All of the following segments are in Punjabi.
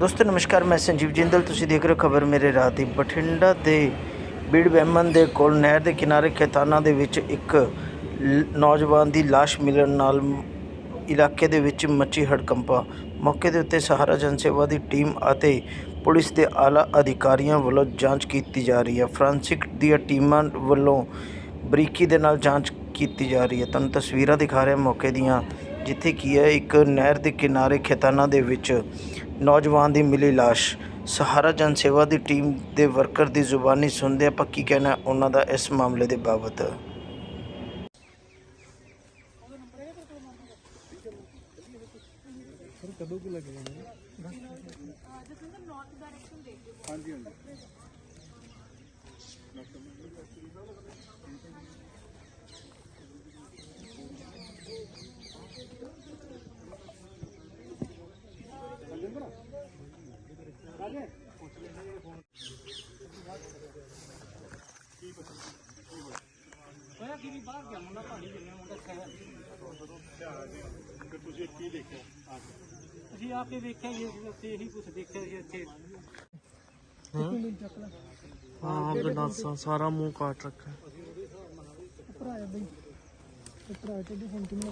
ਦੋਸਤੋ, ਨਮਸਕਾਰ, ਮੈਂ ਸੰਜੀਵ ਜਿੰਦਲ। ਤੁਸੀਂ ਦੇਖ ਰਹੇ ਹੋ ਖਬਰ ਮੇਰੇ ਰਾਤ ਦੀ ਬਠਿੰਡਾ ਦੇ ਬੀੜ ਬਹਿਮਨ ਦੇ ਕੋਲ ਨਹਿਰ ਦੇ ਕਿਨਾਰੇ ਖੇਤਾਨਾਂ ਦੇ ਵਿੱਚ ਇੱਕ ਲ- ਨੌਜਵਾਨ ਦੀ ਲਾਸ਼ ਮਿਲਣ ਨਾਲ ਇਲਾਕੇ ਦੇ ਵਿੱਚ ਮੱਚੀ ਹੜਕੰਪਾ। ਮੌਕੇ ਦੇ ਉੱਤੇ ਸਹਾਰਾ ਜਨ ਸੇਵਾ ਦੀ ਟੀਮ ਅਤੇ ਪੁਲਿਸ ਦੇ ਆਲਾ ਅਧਿਕਾਰੀਆਂ ਵੱਲੋਂ ਜਾਂਚ ਕੀਤੀ ਜਾ ਰਹੀ ਹੈ। ਫ੍ਰਾਂਸਿਕ ਦੀਆਂ ਟੀਮਾਂ ਵੱਲੋਂ ਬਰੀਕੀ ਦੇ ਨਾਲ ਜਾਂਚ ਕੀਤੀ ਜਾ ਰਹੀ ਹੈ। ਤੁਹਾਨੂੰ ਤਸਵੀਰਾਂ ਦਿਖਾ ਰਿਹਾ ਮੌਕੇ ਦੀਆਂ ਜਿੱਥੇ ਕੀ ਹੈ, ਇੱਕ ਨਹਿਰ ਦੇ ਕਿਨਾਰੇ ਖੇਤਾਨਾਂ ਦੇ ਵਿੱਚ ਨੌਜਵਾਨ ਦੀ ਮਿਲੀ ਲਾਸ਼। ਸਹਾਰਾ ਜਨ ਸੇਵਾ ਦੀ ਟੀਮ ਦੇ ਵਰਕਰ ਦੀ ਜ਼ੁਬਾਨੀ ਸੁਣਦੇ ਆਪਾਂ ਕੀ ਕਹਿਣਾ ਉਹਨਾਂ ਦਾ ਇਸ ਮਾਮਲੇ ਦੇ ਬਾਬਤ। ਅਸੀਂ ਆ ਕੇ ਵੇਖਿਆ ਜੀ ਅਸੀਂ ਉੱਥੇ ਇਹੀ ਕੁਝ ਦੇਖਿਆ ਸੀ ਇੱਥੇ। ਹਾਂ ਗੰਡਾਸਾ ਸਾਰਾ ਮੂੰਹ ਕਾਟ ਰੱਖਿਆ। ਭਰਾਇਆ ਬਈ। ਭਰਾ ਤੇ ਵੀ ਹੁਣ ਕਿੰਨੇ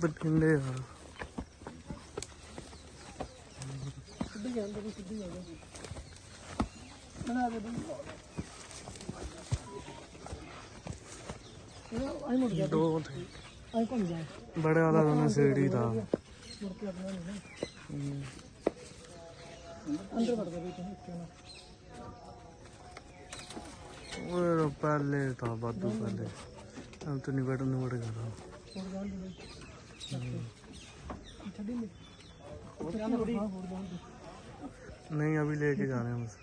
ਬਠਿੰਡੇ ਯਾਰ ਸਿੱਧੀ ਜਾਂਦੇ ਵੀ ਸਿੱਧੀ ਆ ਗਏ ਬਣਾ ਦੇ ਬਈ ਇਹ ਆਈ ਮੁੜ ਗਿਆ ਦੋ ਥੇ ਆਈ ਘੁੰਮ ਜਾ ਬੜੇ ਵਾਲਾ ਉਹਨੇ ਸੀੜੀ ਦਾ ਮੁੜ ਕੇ ਆਪਣਾ ਨਹੀਂ ਨਾ ਅੰਦਰ ਵੜ ਗਿਆ ਬਈ ਤੁਸੀਂ ਇੱਥੇ ਨਾ ਉਹ ਪਹਿਲੇ ਤਾਂ ਬਾਦੂ ਪਹਿਲੇ ਹਮ ਤਾਂ ਨਿਬੜ ਨਿਬੜ ਗਿਆ ਹੋਰ ਜਾਣ ਦੇ ਬਈ ਛੱਡੀ ਨਹੀਂ ਹੋਰ ਜਾਣ ਦੇ ਹੋਰ ਜਾਣ ਦੇ नहीं अभी लेके जा रहे हैं बस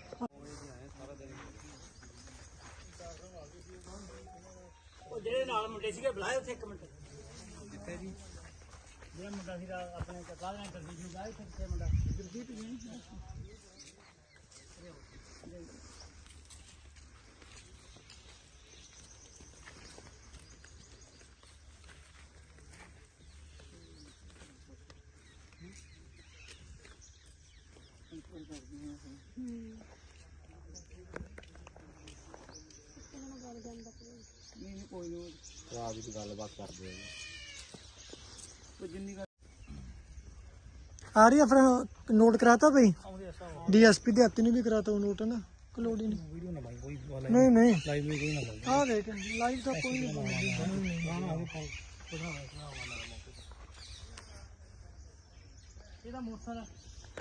ਉਹ ਜਿਹੜੇ ਨਾਲ ਮੁੰਡੇ ਸੀਗੇ ਬੁਲਾਏ ਉੱਥੇ ਇੱਕ ਮਿੰਟ। ਜਿੱਥੇ ਜੀ? ਜਿਹੜਾ ਮੁੰਡਾ ਸੀਗਾ ਆਪਣੇ ਕਾਲ ਨਾਲ ਕਰਦੀ ਸੀ ਬੁਲਾਏ ਉੱਥੇ ਕਿੱਥੇ ਮੁੰਡਾ। ਗੁਰਦੀਪ ਜੀ ਨਹੀਂ ਕੋਈ ਨਹੀਂ ਗੱਲਬਾਤ ਕਰਦੇ ਆ ਕੋਈ ਜਿੰਨੀ ਗੱਲ ਆ ਰਹੀ ਆ ਫਿਰ ਨੋਟ ਕਰਾਤਾ ਬਈ? ਆਉਂਦੇ ਅਸਾਂ ਡੀਐਸਪੀ ਦੇ ਹੱਥ ਨੂੰ ਵੀ ਕਰਾਤਾ ਉਹ ਨੋਟ ਨਾ ਕਲੋੜ ਨਹੀਂ। ਵੀਡੀਓ ਨਾ ਬਾਈ ਕੋਈ ਨਹੀਂ ਨਹੀਂ। ਲਾਈਵ ਵੀ ਕੋਈ ਨਾ ਬਾਈ ਆ ਦੇਖ ਲਾਈਵ ਤਾਂ ਕੋਈ ਨਹੀਂ ਪਾਉਂਦਾ ਇਹਦਾ ਮੋਟਰਸਾਈਕਲ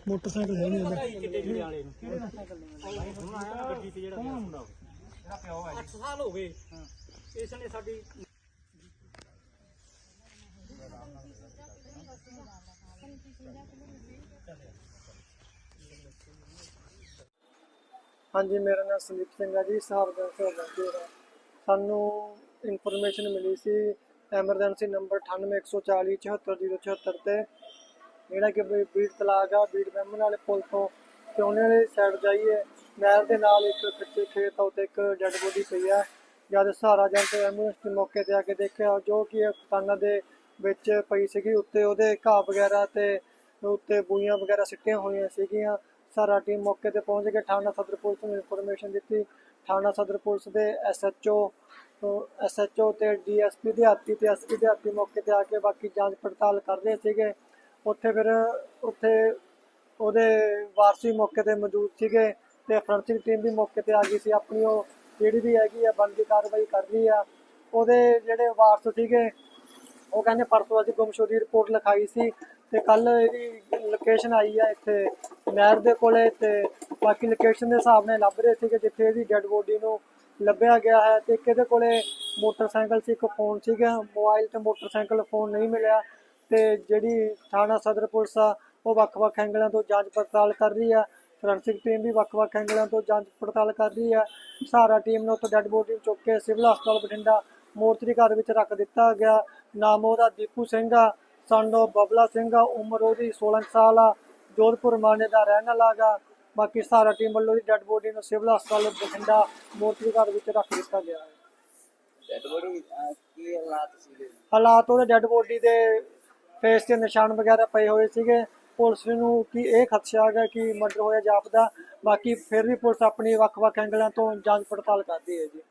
ਮੋਟਰਸਾਈਕਲ। ਹੈ ਨਹੀਂ ਉਹਦਾ ਕਿੱਡੇ ਜਿਹੜੇ ਵਾਲੇ ਨੂੰ। ਕਿਹੜੇ ਮੋਟਰਸਾਈਕਲ ਨੇ? ਹੁਣ ਆਇਆ ਨਾ ਗੱਡੀ ਤੇ ਜਿਹੜਾ ਮੁੰਡਾ ਜਿਹੜਾ ਪਿਓ ਹੈ। 8 ਸਾਲ ਹੋ ਗਏ। ਹਾਂ। ਇਸ ਨੇ ਸਾਡੀ ਹਾਂਜੀ, ਮੇਰਾ ਨਾਮ ਸੰਦੀਪ ਸਿੰਘ ਹੈ ਜੀ ਸਾਹਿਬਗੰਜ ਤੋਂ ਬੰਦੀ ਸਾਨੂੰ ਇਨਫੋਰਮੇਸ਼ਨ ਮਿਲੀ ਸੀ ਐਮਰਜੈਂਸੀ ਨੰਬਰ 9814 74074 ਤੇ, ਜਿਹੜਾ ਕਿ ਬੀੜ ਤਲਾਕ ਆ, ਬੀੜ ਬੈਮਨ ਵਾਲੇ ਪੁਲ ਤੋਂ ਚੌਣੇ ਵਾਲੀ ਸਾਈਡ ਜਾਈਏ। ਨਹਿਰ ਦੇ ਨਾਲ ਇੱਕ ਕੱਚੇ ਖੇਤ ਆ ਉੱਤੇ ਇੱਕ ਡੈੱਡ ਬੋਡੀ ਪਈ ਆ। ਜਦ ਸਹਾਰਾ ਜਨ ਤੇ ਐਂਬੂਲੈਂਸ ਦੇ ਮੌਕੇ ਤੇ ਆ ਕੇ ਦੇਖਿਆ, ਜੋ ਕਿ ਕਿਸਾਨਾਂ ਦੇ ਵਿੱਚ ਪਈ ਸੀਗੀ, ਉੱਤੇ ਉਹਦੇ ਘਾਹ ਵਗੈਰਾ ਤੇ ਉੱਤੇ ਬੂਈਆਂ ਵਗੈਰਾ ਸਿੱਟੀਆਂ ਹੋਈਆਂ ਸੀਗੀਆਂ। ਸਾਰਾ ਟੀਮ ਮੌਕੇ ਤੇ ਪਹੁੰਚ ਕੇ ਥਾਣਾ ਸਦਰ ਪੁਲਿਸ ਨੂੰ ਇਨਫੋਰਮੇਸ਼ਨ ਦਿੱਤੀ। ਥਾਣਾ ਸਦਰ ਪੁਲਿਸ ਦੇ ਐਸਐਚਓ ਐਸਐਚਓ ਤੇ ਡੀਐਸਪੀ ਦੇ ਹਾਤੀ ਤੇ ਐਸਪੀ ਦੇ ਹਾਤੀ ਮੌਕੇ ਤੇ ਆ ਕੇ ਬਾਕੀ ਜਾਂਚ ਪੜਤਾਲ ਕਰ ਰਹੇ ਸੀਗੇ। ਉੱਥੇ ਫਿਰ ਉੱਥੇ ਉਹਦੇ ਵਾਰਸੀ ਮੌਕੇ ਤੇ ਮੌਜੂਦ ਸੀਗੇ ਤੇ ਫਰੰਸਿਕ ਟੀਮ ਵੀ ਮੌਕੇ ਤੇ ਆ ਗਈ ਸੀ। ਆਪਣੀ ਉਹ ਜਿਹੜੀ ਵੀ ਹੈਗੀ ਆ, ਬਣਦੀ ਕਾਰਵਾਈ ਕਰ ਰਹੀ ਆ। ਉਹਦੇ ਜਿਹੜੇ ਵਾਰਸ ਸੀਗੇ, ਉਹ ਕਹਿੰਦੇ ਪਰਸੋਂ ਅਸੀਂ ਗੁੰਮਸ਼ੁਦਗੀ ਰਿਪੋਰਟ ਲਿਖਾਈ ਸੀ ਤੇ ਕੱਲ ਇਹਦੀ ਲੋਕੇਸ਼ਨ ਆਈ ਆ ਇੱਥੇ, ਨਹਿਰ ਦੇ ਕੋਲੇ ਤੇ ਬਾਕੀ ਲੋਕੇਸ਼ਨ ਦੇ ਹਿਸਾਬ ਨਾਲ ਲੱਭ ਰਹੇ ਸੀਗੇ, ਜਿੱਥੇ ਇਹਦੀ ਡੈੱਡ ਬੋਡੀ ਨੂੰ ਲੱਭਿਆ ਗਿਆ ਹੈ ਤੇ ਇੱਕ ਇਹਦੇ ਕੋਲੇ ਮੋਟਰਸਾਈਕਲ ਸੀ, ਇੱਕ ਫੋਨ ਸੀਗਾ। ਮੋਬਾਈਲ ਤੇ ਮੋਟਰਸਾਈਕਲ ਫੋਨ ਨਹੀਂ ਮਿਲਿਆ ਤੇ ਜਿਹੜੀ ਥਾਣਾ ਸਦਰ ਪੁਲਿਸ ਆ, ਉਹ ਵੱਖ-ਵੱਖ ਐਂਗਲਾਂ ਤੋਂ ਜਾਂਚ ਪੜਤਾਲ ਕਰ ਰਹੀ ਆ। ਫੋਰੈਂਸਿਕ ਟੀਮ ਵੀ ਵੱਖ-ਵੱਖ ਐਂਗਲਾਂ ਤੋਂ ਜਾਂਚ ਪੜਤਾਲ ਕਰ ਰਹੀ ਆ ਸਹਾਰਾ ਟੀਮ ਨੇ ਉੱਥੋਂ ਡੈੱਡ ਬੋਡੀ ਚੁੱਕ ਕੇ ਸਿਵਲ ਹਸਪਤਾਲ ਬਠਿੰਡਾ ਮੋਰਚਰੀ ਘਰ ਵਿੱਚ ਰੱਖ ਦਿੱਤਾ ਗਿਆ। ਨਾਮ ਉਹਦਾ ਦੀਪੂ ਸਿੰਘ ਆ ਸਨ ਬਬਲਾ ਸਿੰਘ ਆ ਉਮਰ ਉਹਦੀ 16 ਕੁ ਸਾਲ ਆ ਜੋਧਪੁਰ ਮਾਨੇ ਦਾ ਰਹਿਣ ਵਾਲਾ ਗਾ ਬਾਕੀ ਸਹਾਰਾ ਟੀਮ ਵੱਲੋਂ ਦੀ ਡੈੱਡ ਬੋਡੀ ਨੂੰ ਸਿਵਲ ਹਸਪਤਾਲ ਬਠਿੰਡਾ ਮੋਰਚਰੀ ਘਰ ਵਿੱਚ ਰੱਖ ਦਿੱਤਾ ਗਿਆ ਹੈ। ਡੈਡ ਬੋਡੀ ਕੀ ਹਾਲਾਤ ਸੀਗੇ? ਹਾਲਾਤ ਉਹਦੇ ਡੈੱਡ ਬੋਡੀ ਦੇ ਫੇਸ ਤੇ ਨਿਸ਼ਾਨ ਵਗੈਰਾ ਪਏ ਹੋਏ ਸੀਗੇ। ਪੁਲਿਸ ਨੂੰ ਕਿ ਇਹ ਖਦਸ਼ਾ ਹੈਗਾ ਕਿ ਮਰਡਰ ਹੋਇਆ ਜਾਪਦਾ, ਬਾਕੀ ਫਿਰ ਵੀ ਪੁਲਿਸ ਆਪਣੀ ਵੱਖ-ਵੱਖ ਐਂਗਲਾਂ ਤੋਂ ਜਾਂਚ ਪੜਤਾਲ ਕਰਦੀ ਹੈ ਜੀ।